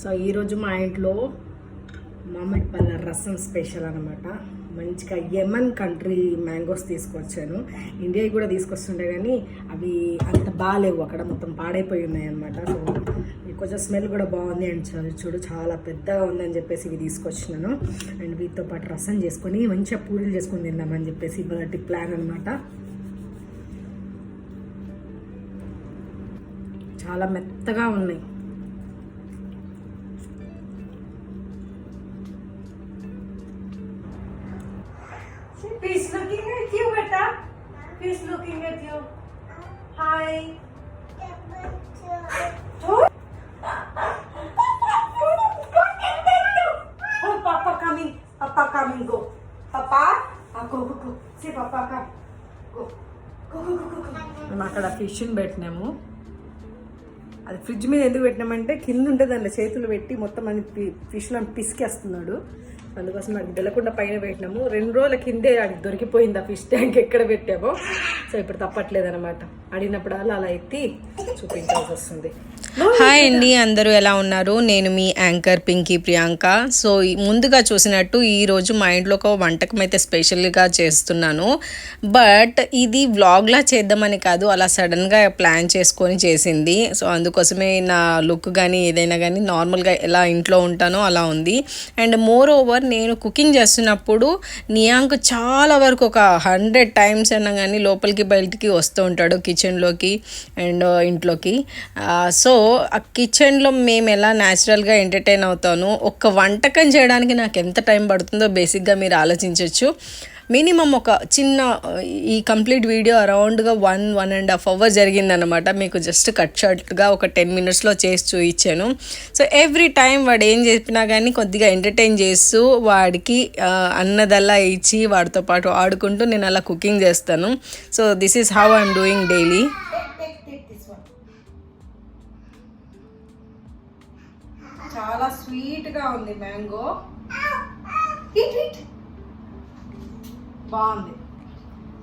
So ఈరోజు మా ఇంట్లో మామిడి పళ్ళ రసం స్పెషల్ అనమాట మంచిగా యమన్ కంట్రీ మ్యాంగోస్ తీసుకొచ్చాను. ఇండియాకి కూడా తీసుకొస్తుండే కానీ అవి అంత బాగాలేవు అక్కడ మొత్తం పాడైపోయి ఉన్నాయి అనమాట సో కొంచెం స్మెల్ కూడా బాగుంది అండ్ చూడు చాలా పెద్దగా ఉందని చెప్పేసి ఇవి తీసుకొచ్చినాను. అండ్ వీటితో పాటు రసం చేసుకొని మంచిగా పూరీలు చేసుకొని తిందామని చెప్పేసి ఇవ్వటి ప్లాన్ అనమాట చాలా మెత్తగా ఉన్నాయి. He's looking at you, beta. He's looking at you. Hi. Oh, Papa coming. Papa coming. Go. Papa. Ah, go, go, go. Say, Papa come. Go. Go, go, go, go, go. మేము అక్కడ ఫిష్ని పెట్టినాము అది fridge మీద ఎందుకు పెట్టినామంటే కింద ఉంటే దాంట్లో చేతులు పెట్టి మొత్తం అని ఫిష్లను పిసికేస్తున్నాడు అందుకోసం అది వెళ్ళకుండా పైన పెట్టినాము. రెండు రోజుల కిందే అది దొరికిపోయింది ఆ ఫిష్ ట్యాంక్ ఎక్కడ పెట్టామో. సో ఇప్పుడు తప్పట్లేదు అనమాట అడిగినప్పుడల్లా అలా ఎత్తి చూపించాల్సి వస్తుంది. హాయ్ అండి అందరూ ఎలా ఉన్నారు? నేను మీ యాంకర్ పింకీ ప్రియాంక. సో ముందుగా చూసినట్టు ఈరోజు మా ఇంట్లో ఒక వంటకం అయితే స్పెషల్గా చేస్తున్నాను. బట్ ఇది వ్లాగ్లా చేద్దామని కాదు అలా సడన్గా ప్లాన్ చేసుకొని చేసింది. సో అందుకోసమే నా లుక్ కానీ ఏదైనా కానీ నార్మల్గా ఎలా ఇంట్లో ఉంటానో అలా ఉంది. అండ్ మోర్ ఓవర్ నేను కుకింగ్ చేస్తున్నప్పుడు నియాంక్ చాలా వరకు ఒక హండ్రెడ్ టైమ్స్ అన్నా కానీ లోపలికి బయటికి వస్తూ ఉంటాడు కిచెన్లోకి అండ్ uh, ఇంట్లోకి. సో ఆ కిచెన్లో మేము ఎలా న్యాచురల్గా ఎంటర్టైన్ అవుతాను ఒక్క వంటకం చేయడానికి నాకు ఎంత టైం పడుతుందో బేసిక్గా మీరు ఆలోచించవచ్చు మినిమం ఒక చిన్న ఈ complete video అరౌండ్గా one one and half hour జరిగిందనమాట మీకు జస్ట్ కట్ షార్ట్గా ఒక టెన్ మినిట్స్లో చేసి చూయించాను సో ఎవ్రీ టైం వాడు ఏం చెప్పినా కానీ కొద్దిగా ఎంటర్టైన్ చేస్తూ వాడికి అన్నదల్లా ఇచ్చి వాడితో పాటు ఆడుకుంటూ నేను అలా కుకింగ్ చేస్తాను so this is how I'm doing daily. చాలా స్వీట్గా ఉంది మ్యాంగో. బాగుంది.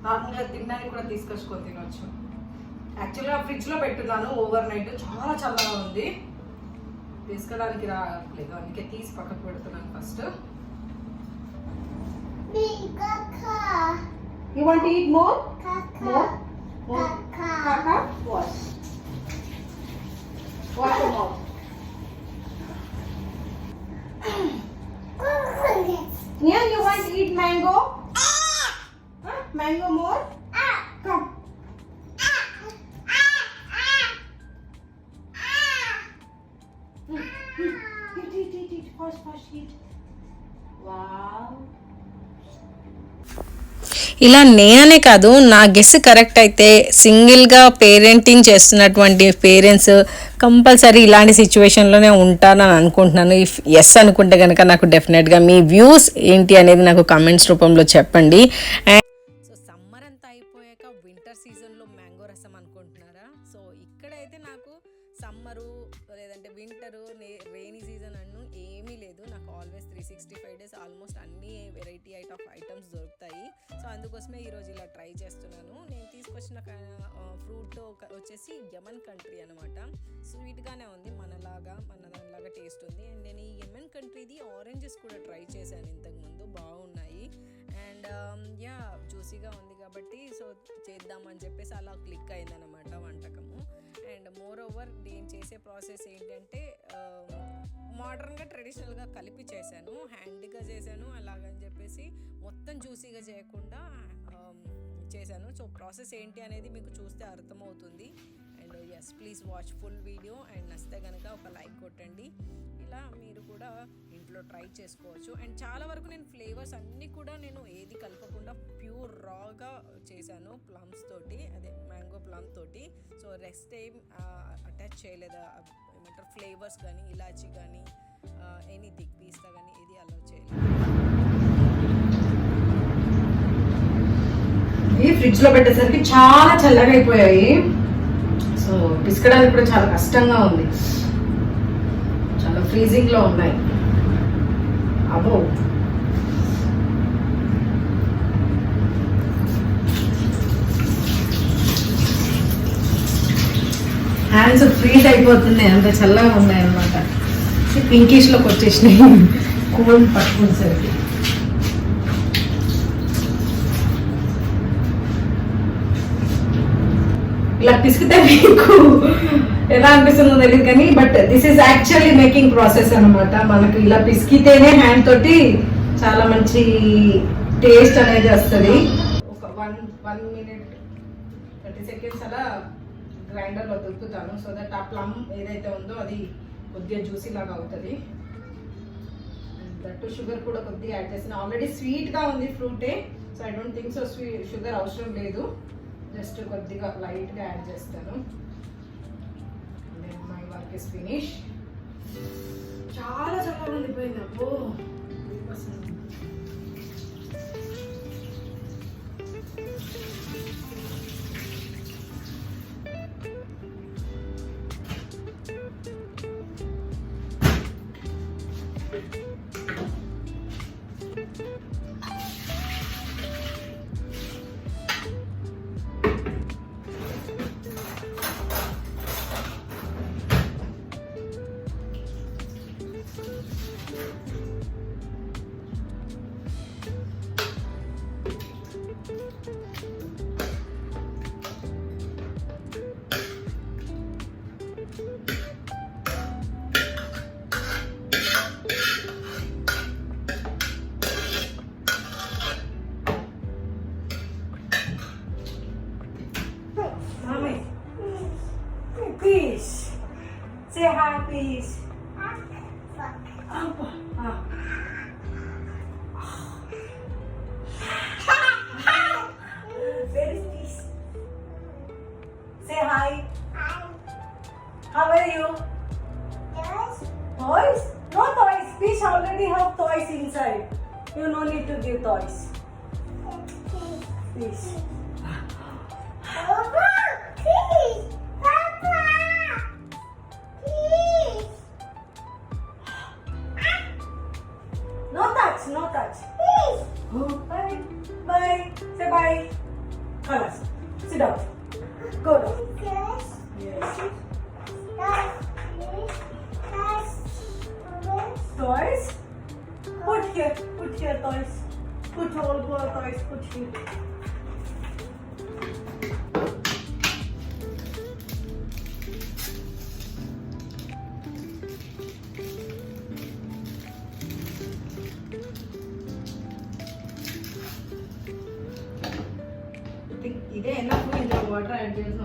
నార్మల్గా తినడానికి కూడా తీసుకొచ్చుకొని తినొచ్చు. యాక్చువల్గా ఫ్రిడ్జ్లో పెట్టున్నాను ఓవర్ నైట్. చాలా చల్లగా ఉంది. తీసుకోవడానికి రావట్లేదు. అందుకే తీసి పక్కకు పెడుతున్నాను first. You want to eat more? More? More? Kaka? Eat, eat, eat, eat. Fast, fast, eat. Wow. ఇలా నేననే కాదు నా గెస్ కరెక్ట్ అయితే సింగిల్గా పేరెంటింగ్ చేస్తున్నటువంటి పేరెంట్స్ కంపల్సరీ ఇలాంటి సిచ్యువేషన్లోనే ఉంటారని అనుకుంటున్నాను ఇఫ్ ఎస్ అనుకుంటే కనుక నాకు డెఫినెట్గా మీ వ్యూస్ ఏంటి అనేది నాకు కమెంట్స్ రూపంలో చెప్పండి అండ్ సో సమ్మర్ అంతా అయిపోయాక వింటర్ సీజన్లో మ్యాంగో రసం అనుకుంటున్నారా సో ఇక్కడైతే నాకు సమ్మరు లేదంటే వింటరు రెయినీ సీజన్ అన్ను ఏమీ లేదు. నాకు always three sixty five days almost అన్ని వెరైటీ ఐట్ ఆఫ్ ఐటమ్స్ దొరుకుతాయి. సో అందుకోసమే ఈరోజు ఇలా ట్రై చేస్తున్నాను. నేను తీసుకొచ్చిన ఫ్రూట్ వచ్చేసి యమన్ కంట్రీ అనమాట స్వీట్గానే ఉంది మనలాగా మన దానిలాగా టేస్ట్ ఉంది. అండ్ నేను ఈ యమన్ కంట్రీది ఆరెంజెస్ కూడా ట్రై చేశాను ఇంతకుముందు. బాగున్నాయి. అండ్ um, యా జ్యూసీగా ఉంది కాబట్టి సో చేద్దామని చెప్పేసి అలా క్లిక్ అయిందనమాట వంటకము. అండ్ మోర్ ఓవర్ నేను చేసే ప్రాసెస్ ఏంటంటే um, మోడర్న్గా ట్రెడిషనల్గా కలిపి చేశాను. హ్యాండ్గా చేశాను అలాగని చెప్పేసి మొత్తం జ్యూసీగా చేయకుండా um, చేశాను. సో ప్రాసెస్ ఏంటి అనేది మీకు చూస్తే అర్థమవుతుంది. ఇప్పుడు yes please watch full video and నచ్చితే కనుక ఒక లైక్ కొట్టండి. ఇలా మీరు కూడా ఇంట్లో ట్రై చేసుకోవచ్చు. అండ్ చాలా వరకు నేను ఫ్లేవర్స్ అన్నీ కూడా నేను ఏది కలపకుండా ప్యూర్ రాగా చేశాను ప్లమ్స్ తోటి. అదే మ్యాంగో ప్లమ్ తోటి. సో రెస్ట్ ఏం అటాచ్ చేయలేదు? ఏమంటారు? ఫ్లేవర్స్ కానీ ఇలాచీ కానీ ఎనీథింగ్ పీస్తా కానీ ఇది అలౌ చేయలేదు. ఫ్రిడ్జ్లో పెట్టేసరికి చాలా చల్లగా అయిపోయాయి. సో పిసకడానికి కూడా చాలా కష్టంగా ఉంది. చాలా ఫ్రీజింగ్లో ఉన్నాయి. అబో హ్యాండ్స్ ఫ్రీజ్ అయిపోతున్నాయి. అంత చల్లగా ఉన్నాయి అనమాట పింకిష్లోకి వచ్చేసినాయి. కోల్డ్ పట్టుకునేసరికి. ఇలా పిసికితే మీకు ఎలా అనిపిస్తుందో తెలియదు కానీ but this is actually making process అనమాట మనకు ఇలా పిసికితేనే హ్యాండ్ తోటి చాలా మంచి టేస్ట్ అనేది వస్తుంది. ఒక one one minute thirty seconds అలా గ్రైండర్లో దొరుకుతాను సో దట్ ఆ ప్లమ్ ఏదైతే ఉందో అది కొద్దిగా జ్యూసీ లాగా అవుతుంది. దట్టు షుగర్ కూడా కొద్దిగా యాడ్ చేసిన ఆల్రెడీ స్వీట్గా ఉంది ఫ్రూటే so I don't think so స్వీ sugar అవసరం లేదు. జస్ట్ కొద్దిగా లైట్గా యాడ్ చేస్తాను. మై వర్క్ ఇస్ ఫినిష్ చాలా చాలా ఉండిపోయింది అబ్బో. you Say hi, peace. Apa? Ah. Where is peace? Say hi. Hi. How are you? Toys? Toys? No toys. Fish already have toys inside. You no need to give toys. Fish. Touch, no touch. Oh, bye. Bye. Say bye. Kalas. Sit down. Go down. Yes. Toys? Put here. Put here toys. Put all four toys. Put here.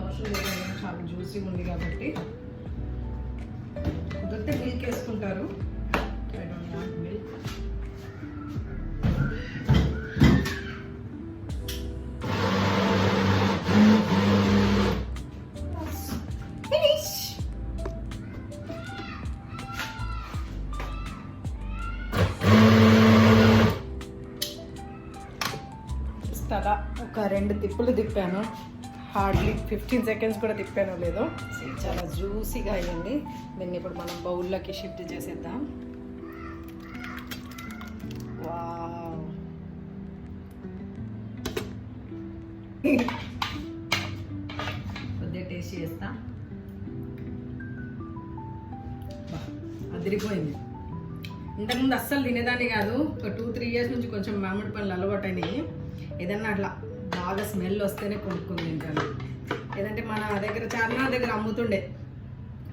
అవసరం లేదు చాలా juicy ఉంది కాబట్టి. కుదిరితే milk వేసుకుంటారు. I don't want milk ఒక రెండు తిప్పులు తిప్పాను. హార్డ్లీ ఫిఫ్టీన్ సెకండ్స్ కూడా తిప్పాను లేదో. చాలా జ్యూసీగా అయ్యింది. దీన్ని ఇప్పుడు మనం బౌల్లోకి షిఫ్ట్ చేసేద్దాం. వావ్. కొద్దిగా టేస్ట్ చేస్తా. అదిరిపోయింది. ఇంతకుముందు అస్సలు తినేదాన్ని కాదు. ఒక టూ త్రీ ఇయర్స్ నుంచి కొంచెం మామిడి పనులు అలవాటైనాయి. ఏదన్నా అట్లా బాగా స్మెల్ వస్తేనే కొనుక్కొని తింటాను. ఏదంటే మన దగ్గర చార్మినార్ దగ్గర అమ్ముతుండే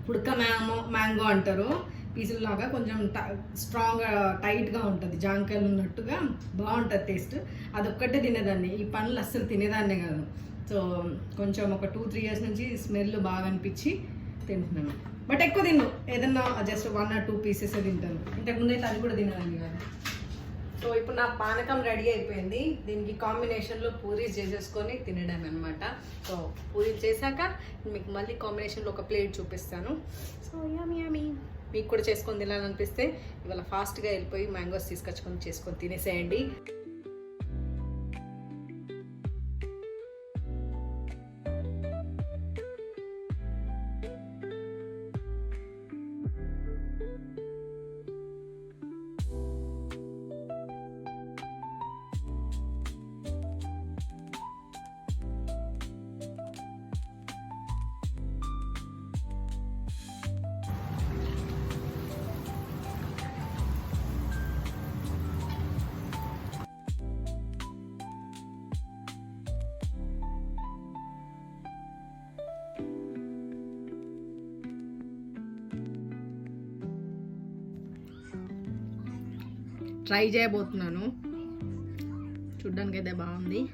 పుడక మ్యాంగో మ్యాంగో అంటారు. పీసుల్లాగా కొంచెం స్ట్రాంగ్గా టైట్గా ఉంటుంది. జాంకాయలు ఉన్నట్టుగా బాగుంటుంది టేస్ట్ అదొక్కటే తినేదాన్ని. ఈ పండ్లు అస్సలు తినేదాన్నే కాదు. సో కొంచెం ఒక టూ త్రీ ఇయర్స్ నుంచి స్మెల్ బాగా అనిపించి తింటున్నాను. బట్ ఎక్కువ తిన్ను. ఏదన్నా just one or two pieces తింటాను. ఇంతకుముందు అయితే అది కూడా తినేదాన్ని కాదు. సో ఇప్పుడు నా పానకం రెడీ అయిపోయింది. దీనికి కాంబినేషన్లో పూరీస్ చేసేసుకొని తినడం అనమాట సో పూరీ చేశాక మీకు మళ్ళీ కాంబినేషన్లో ఒక ప్లేట్ చూపిస్తాను. సో యామి యామి మీకు కూడా చేసుకొని తినాలనిపిస్తే ఇవాళ ఫాస్ట్గా వెళ్ళిపోయి మ్యాంగోస్ తీసుకొచ్చుకొని చేసుకొని తినేసేయండి. ట్రై చేయబోతున్నాను. చూడ్డానికైతే బాగుంది.